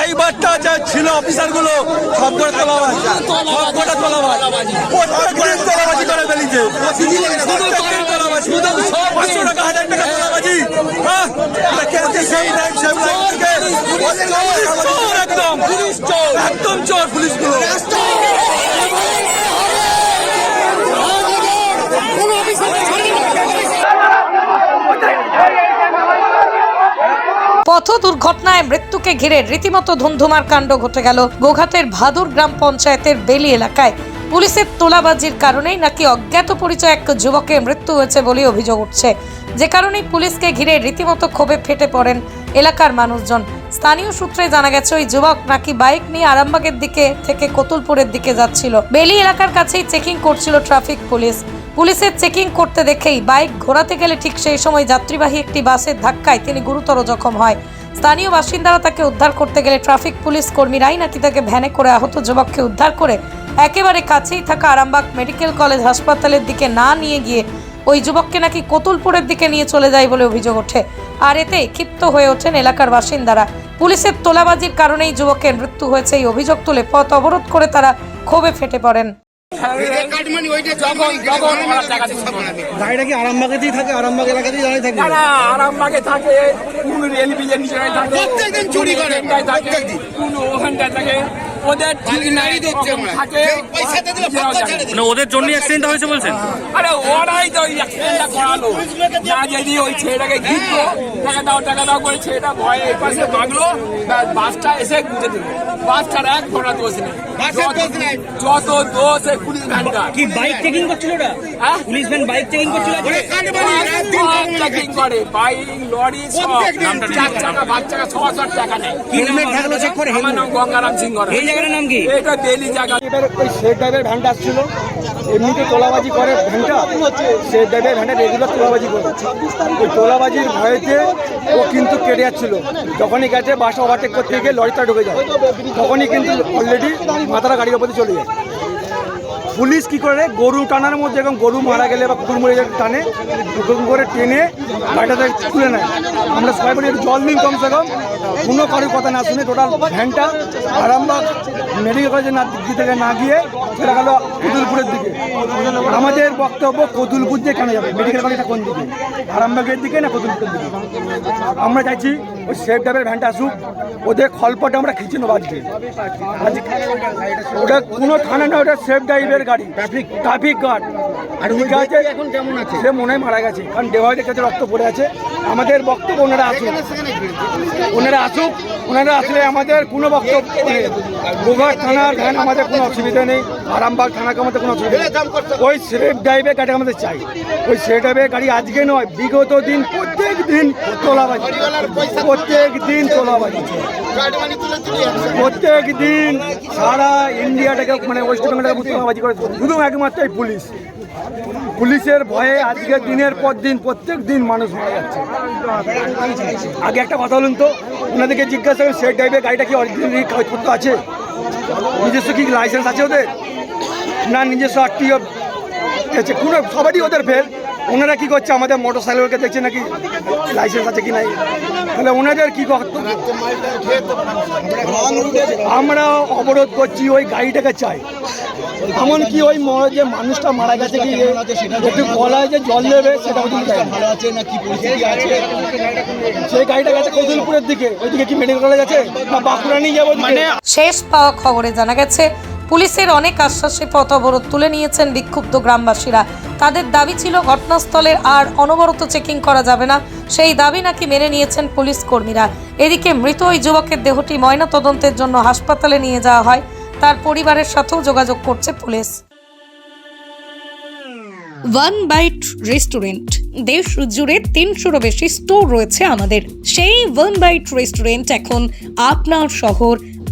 ড্রাইভারটা যা ছিল অফিসারগুলো সবকটা তোলাবাজ। সবকটা তোলাবাজ। প্রত্যেকদিন তোলাবাজি করে টাকা তোলাবাজি। হ্যাঁ? পুলিশ চোর একদম পুলিশ চোর একদম। চোর পুলিশ পথ দুর্ঘটনায় মৃত্যুকে ঘিরে রীতিমতো ধুমধুমার কাণ্ড ঘটে গেল। গোঘাটের ভাদুর গ্রাম পঞ্চায়েতের বেলি এলাকায়। পুলিশের তোলাবাজির কারণেই নাকি অজ্ঞাত পরিচয় এক যুবকের মৃত্যু হয়েছে বলে অভিযোগ উঠছে। যে কারণেই পুলিশকে ঘিরে রীতিমতো ক্ষোভে ফেটে পড়েন এলাকার মানুষজন। স্থানীয় সূত্রে জানা গেছে, ওই যুবক নাকি বাইক নিয়ে আরামবাগের দিকে থেকে কতুলপুরের দিকে যাচ্ছিল। বেলি এলাকার কাছেই চেকিং করছিল ট্রাফিক পুলিশ। পুলিশের চেকিং করতে দেখেই বাইক ঘোরাতে গেলে ঠিক সেই সময় যাত্রীবাহী একটি বাসের ধাক্কায় তিনি গুরুতর জখম হয়। স্থানীয় বাসিন্দারা তাকে উদ্ধার করতে গেলে ট্রাফিক পুলিশ কর্মীরাই নাকি তাকে ভ্যানে করে আহত যুবককে উদ্ধার করে একেবারে কাছেই থাকা আরামবাগ মেডিকেল কলেজ হাসপাতালের দিকে না নিয়ে গিয়ে ওই যুবককে নাকি কতুলপুরের দিকে নিয়ে চলে যায় বলে অভিযোগ ওঠে। আর এতে ক্ষিপ্ত হয়ে ওঠেন এলাকার বাসিন্দারা। পুলিশের তোলাবাজির কারণেই যুবকের মৃত্যু হয়েছে এই অভিযোগ তুলে পথ অবরোধ করে তারা ক্ষোভে ফেটে পড়েন। গাড়িটা কি আরামবাগেতেই থাকে? আরামবাগ এলাকাতেই দাঁড়িয়ে থাকে? আরামবাগে থাকে। কোন রেল নিচে থাকে। প্রত্যেকদিন চুরি করে, এখানটায় প্রত্যেকদিন। কোন ওখানটায় থাকে। ওদের ঠিক নাই থাকে। মানে ওদের জন্য অ্যাক্সিডেন্ট হয়েছে বলছেন? আরে ওরাই তো ওই অ্যাক্সিডেন্টটা করালো। না যদি ওই ছেলেটাকে ঘিরতো টাকা দাও টাকা দাও করে ছেলেটা ভয়ে এই পাশে ভাগলো বাসটা এসে গুঁজে দিল। বাসটার এক ঘোড়া দোষ নাই। যত দোষ এই পুলিশ ভ্যানটা কি। বাইক চেকিং করছিল ওটা? পুলিশ ভ্যান বাইক চেকিং করছিল ওরে কাটমানি, রাত দিন কাটমানি চেকিং করে বাইক লরি সব। চার চাকা পাঁচ চাকা ছ হাজার টাকা নেয়। হেলমেট থাকল চেক করে আমার নাম গঙ্গারাম সিং এই জায়গাটার নাম কি? এটা জায়গা। ওই শেড ড্রাইভের ভ্যানটা আসছিল। এমনিতে তোলাবাজি করে ভ্যানটা। শেড ড্রাইভের ভ্যানটা রেগুলার তোলাবাজি করে। ওই তোলাবাজির ভয়েতে ও কিন্তু কেরিয়ার ছিল। যখনই গেছে বাস ওভারটেক করতে গিয়ে লরিটা ঢুকে যায়। তখনই কিন্তু অলরেডি মাথাটা গাড়ির ওপরে চলে যায়। পুলিশ কি করে গরু টানার মধ্যে এরকম গরু মারা গেলে বা কুকুর মরে গেলে টানে, এরকম করে টেনে গাড়িটাতে তুলে নেয়। আমরা সবাই বলি একটু জল দিন কমসে কম। কোনো কারোর কথা না শুনে টোটাল ভ্যানটা আরামবাগ মেডিকেল কলেজে না দিক থেকে না গিয়ে সেটা গেল কতুলপুরের দিকে। আমাদের বক্তব্য কতুলপুর দিয়ে কেন যাবে? মেডিকেল কলেজটা কোন দিকে? আরামবাগের দিকে না কতুলপুরের দিকে? আমরা চাইছি ওই সেফ ডাবের ভ্যানটা আসুক, ওদের খলপটা আমরা খিচে নেব আজকে ওটা কোনো থানা না, ওটা সেফ ড্রাইভের গাড়ি। ট্রাফিক ট্রাফিক গার্ড আর ঠিক আছে। এখন কেমন আছে? সে মনে হয় মারা গেছে। কারণ দেওয়ালের কাছে রক্ত পড়ে আছে। আমাদের বক্তব্য ওনারা আসুক। ওনারা আসুক। ওনারা আসলে আমাদের কোনো বক্তব্য নেই গোঘাট থানার ভ্যান আমাদের কোনো অসুবিধা নেই। আরামবাগ থানাকে আমাদের কোনো অসুবিধা নেই। ওই সেফ ড্রাইভের গাড়ি আমাদের চাই। ওই সেফ ড্রাইভের গাড়ি আজকে নয় বিগত দিন প্রত্যেক দিন তোলাবাজি। প্রত্যেক দিন তোলাবাজি। প্রত্যেক দিন সারা ইন্ডিয়াটাকে মানে ওয়েস্ট বেঙ্গলটাকে তোলাবাজি করে। শুধু একমাত্র এই পুলিশ। পুলিশের ভয়ে আজকে দিনের পর দিন, প্রত্যেক দিন মানুষ মারা যাচ্ছে। আগে একটা কথা বলুন তো, ওনাদেরকে জিজ্ঞাসা করেন, সেই টাইপের গাড়িটা কি অরিজিনালি কাগজপত্র আছে? নিজস্ব কি লাইসেন্স আছে ওদের? না, নিজস্ব আটটিও আছে। কোনো, সবারই ওদের ফেল ওনারা কি করছে, আমাদের মোটর সাইকেলকে দেখছে নাকি লাইসেন্স আছে কি নাই? তাহলে ওনাদের কি আমরা অবরোধ করছি, ওই গাড়িটাকে চাই। এমনকি ওই যে মানুষটা মারা গেছে কি একটু গলায় যে জল দেবে সেটা ওদিকে চাই না। সেই গাড়িটা গেছে কদুলপুরের দিকে। ওইদিকে কি মেডিকেল কলেজ আছে? না বাঁকুড়া নিয়ে যাব মানে শেষ পাওয়া খবরে জানা গেছে, পুলিশের অনেক আশ্বাসে পথ অবরোধ তুলে নিয়েছেন বিক্ষুব্ধ গ্রামবাসীরা। তাদের দাবি ছিল ঘটনাস্থলের আর অনবরত চেকিং করা যাবে না। সেই দাবি নাকি মেনে নিয়েছেন পুলিশ কর্মীরা। এদিকে মৃত ওই যুবকের দেহটি ময়না তদন্তের জন্য হাসপাতালে নিয়ে যাওয়া হয়। তার পরিবারের সাথেও যোগাযোগ করছে পুলিশ। ওয়ান বাইট রেস্টুরেন্ট, দেশ জুড়ে তিনশোরও বেশি স্টোর রয়েছে আমাদের। সেই ওয়ান বাইট রেস্টুরেন্ট এখন আপনার শহর